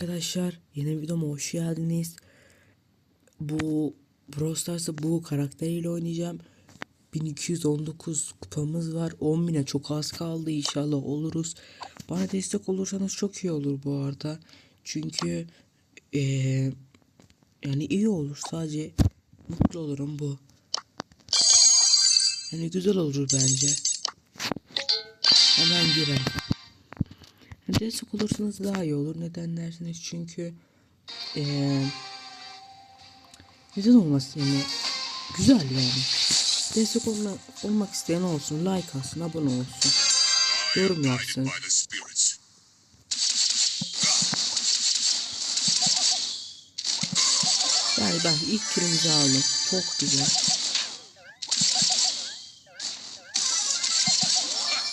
Arkadaşlar yeni videoma hoş geldiniz. Bu Brawl Stars'ta bu karakteriyle oynayacağım. 1219 kupamız var. 10.000'e çok az kaldı. İnşallah oluruz. Bana destek olursanız çok iyi olur bu arada. Çünkü eee, yani iyi olur. Sadece mutlu olurum bu. Yani güzel olur bence. Hemen girelim. Destek olursanız daha iyi olur. Neden dersiniz? Çünkü eee neden olmasın yani güzel yani. Destek olma, olmak isteyen olsun. Like atsın, abone olsun. Yorum yapsın. Yani ben ilk kilimizi aldım. Çok güzel.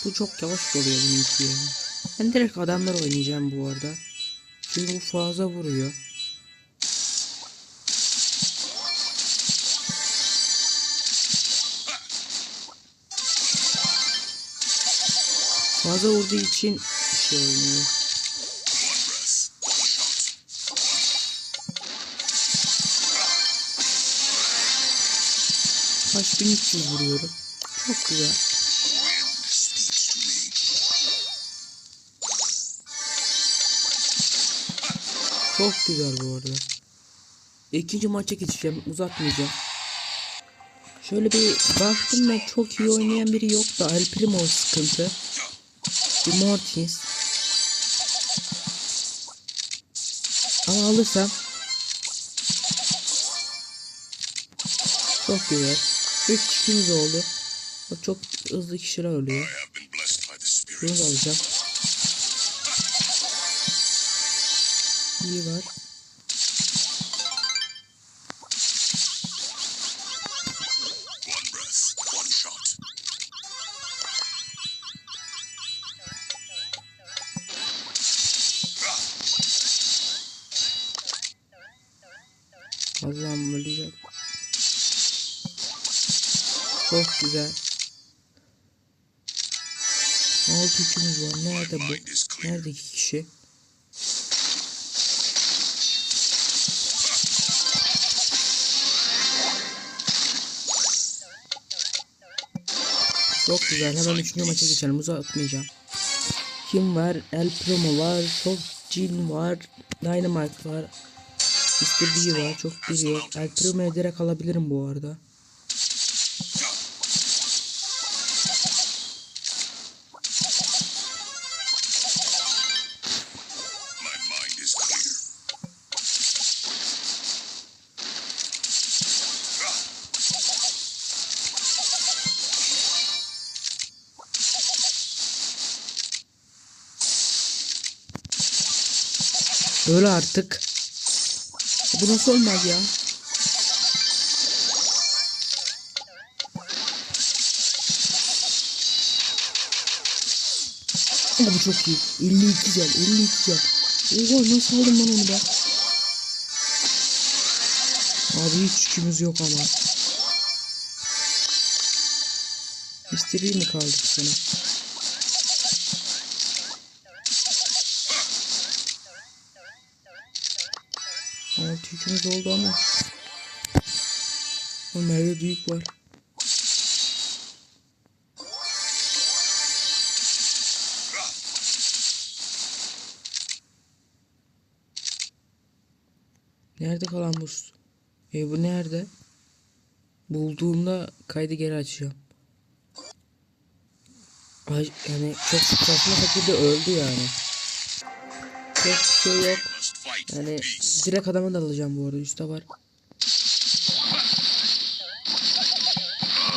Bu çok yavaş oluyor bunun yeri. Ben direkt adamlar oynayacağım bu arada. Çünkü bu fazla vuruyor. Fazla vurduğu için şey oynuyor. Kaç bin vuruyorum. Çok güzel. Çok güzel bu arada. İkinci maça geçeceğim. Uzatmayacağım. Şöyle bir baktım da çok iyi oynayan biri yok da El Primo sıkıntı. Bir Mortins. Ama alırsam çok güzel. 3 kişimiz oldu. Bak çok hızlı kişiler ölüyor. Bunu da alacağım. İyi var. Öleceğim. Çok güzel. Altı üçümüz var. Nerede bu? Nerede iki kişi? Çok güzel. Hemen üçüncü maça geçelim. Uzatmayacağım. Kim var? El Primo var. Çok Jin var. Dynamite var. Mr. B var. Çok yok. El Primo'yu direkt alabilirim bu arada. Öyle artık. Bu nasıl olmaz ya? Ama bu çok iyi. 52 can, 52 can. Oha nasıl aldım ben onu be? Abi hiç yükümüz yok ama. Mystery mi kaldık sana? Yükümüz oldu ama. Nerede büyük var. Nerede kalan bu? E bu nerede? Bulduğumda kaydı geri açacağım. Ay, yani çok saçma şekilde öldü yani. Çok şey yok. Yani direkt adamı da alacağım bu arada üstte var.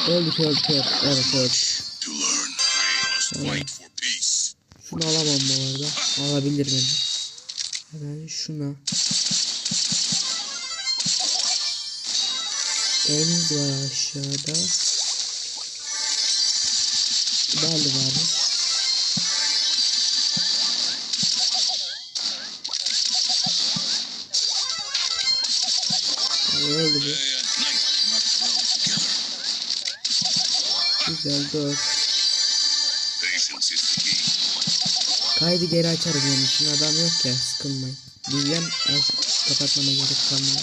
Öldük öldük öldük. Evet öldük. Şunu alamam bu arada. Alabilir beni. Hemen şuna. Elimiz var aşağıda. Belli var mı? Key. Kaydı geri açarım yani. Şimdi adam yok ya sıkılmayın. diyeceğim. Az kapatmama gerek kalmıyor.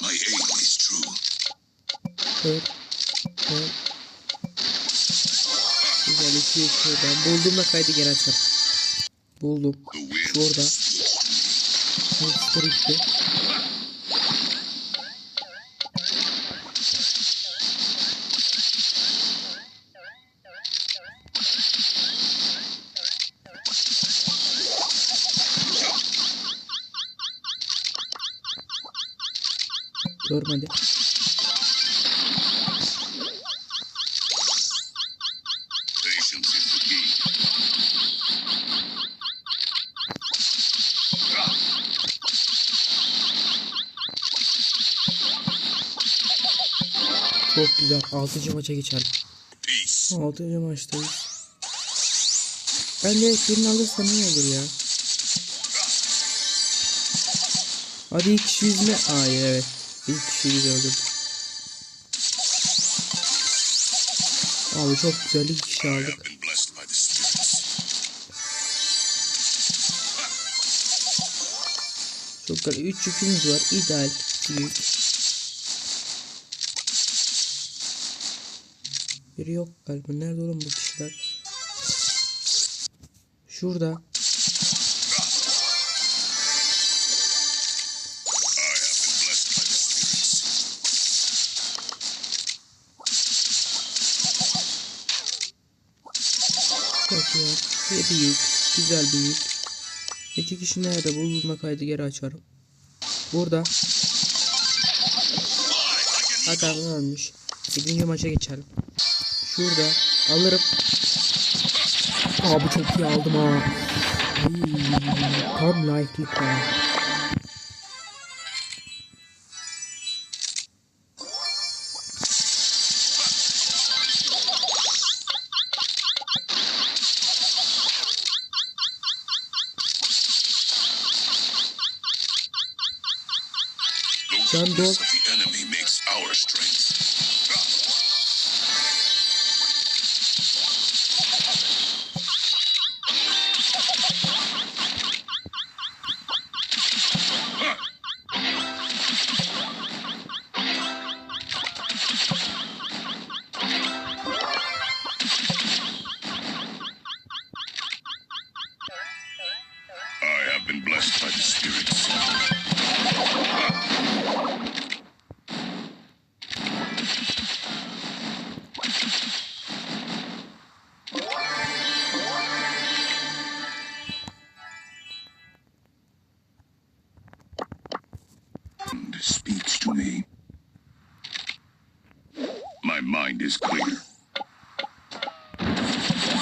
My aim is true. Evet. Evet. Güzel iki iki oradan. Bulduğumda kaydı geri açarım. Buldum. Şurada. Hamster gitti. Görmedi. Çok güzel. 6. maça geçelim. Peace. 6. maçtayız. Ben de birini alırsam iyi olur ya. Hadi ilk kişi yüzme. Hayır evet. İlk kişiyi öldürdük. Abi çok güzel ilk kişi aldık. Çok güzel. 3 yükümüz var. İdeal. Büyük. Biri yok galiba. Nerede oğlum bu kişiler? Şurada. İyi. Bir büyük. Güzel büyük. İki kişi nerede? Bulunma kaydı geri açarım. Burada. Hatta ölmüş. Birinci maça geçelim. Şurada. Alırım. Abi çok iyi aldım ha. Tam like'lık ha.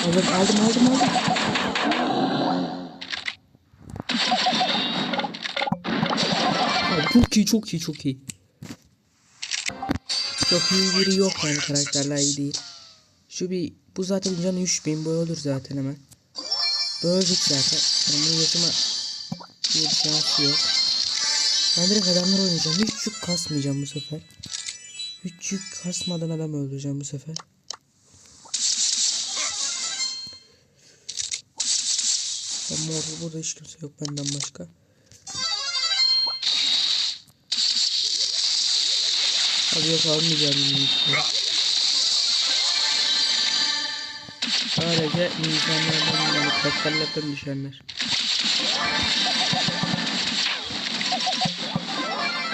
Aldım aldım aldım aldım. Çok iyi çok iyi çok iyi. Çok iyi biri yok yani karakterler iyi değil. Şu bir bu zaten canı 3000 boy olur zaten hemen. Bölecek zaten. Yani bunun yaşama diye bir şansı yok. Ben direkt adamlar oynayacağım. Hiç yük kasmayacağım bu sefer. Hiç yük kasmadan adam öldüreceğim bu sefer. Orada burada hiç kimse yok benden başka. Abi yok almayacağım bunu. Sadece insanlardan yani karakterlerden düşenler.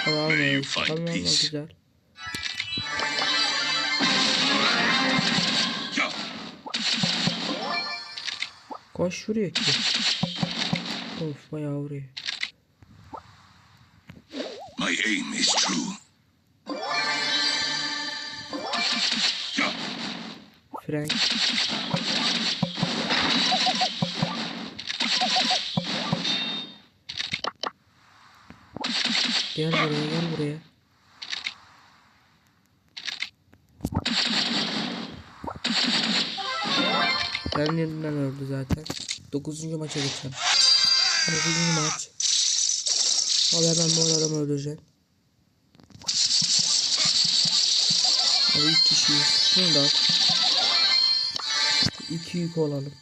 Ama almayalım. find Almayalım peace. güzel. Koş vuruyor ki. Of bayağı vuruyor. My aim is true. Frank. Gel buraya gel buraya. Ben yerinden öldü zaten. 9. maça geçelim. 9. maç. Abi hemen bu adamı öldüreceğim. Abi ilk kişiyiz. Şunu da. İki yük olalım.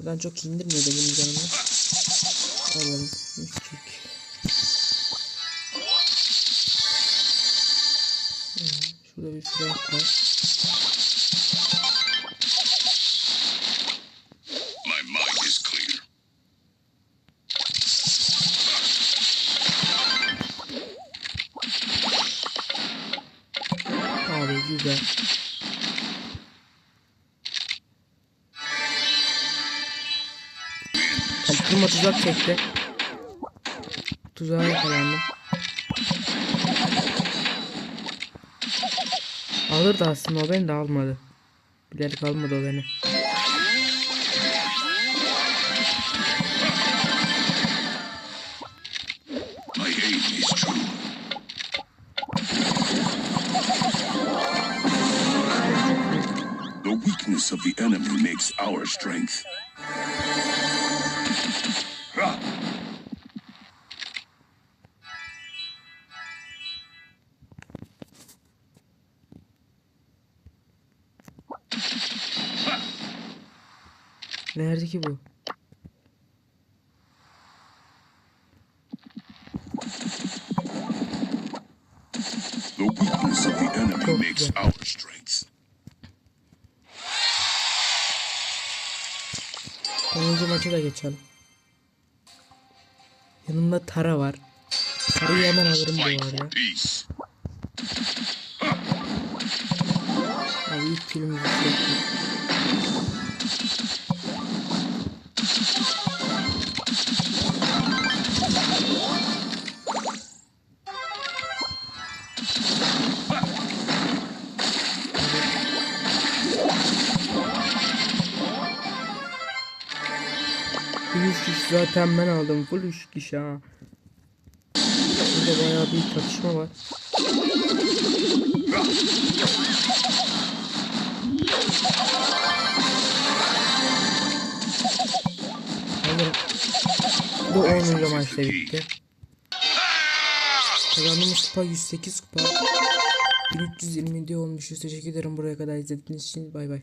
Neden çok indirmiyordu bunun canını. Alalım. Küçük. Hmm, Şurada bir frenk var. Kaptırma tuzak çekti. Tuzağa yakalandım. Alırdı aslında o beni de almadı. Bilerek almadı o beni. The weakness of the enemy makes our strength. Ki bu? The weakness of the enemy makes our strength. 10. maça da geçelim. Yanımda Tara var. Tara'yı hemen alırım bu arada. Abi ilk filmimizi zaten ben aldım. Full üç kişi ha. Burada bayağı bir çatışma var. Alırım. Bu 10. maçta bitti. Kazandığımız kupa 108 kupa. 1327 olmuşuz. Teşekkür ederim buraya kadar izlediğiniz için. Bay bay.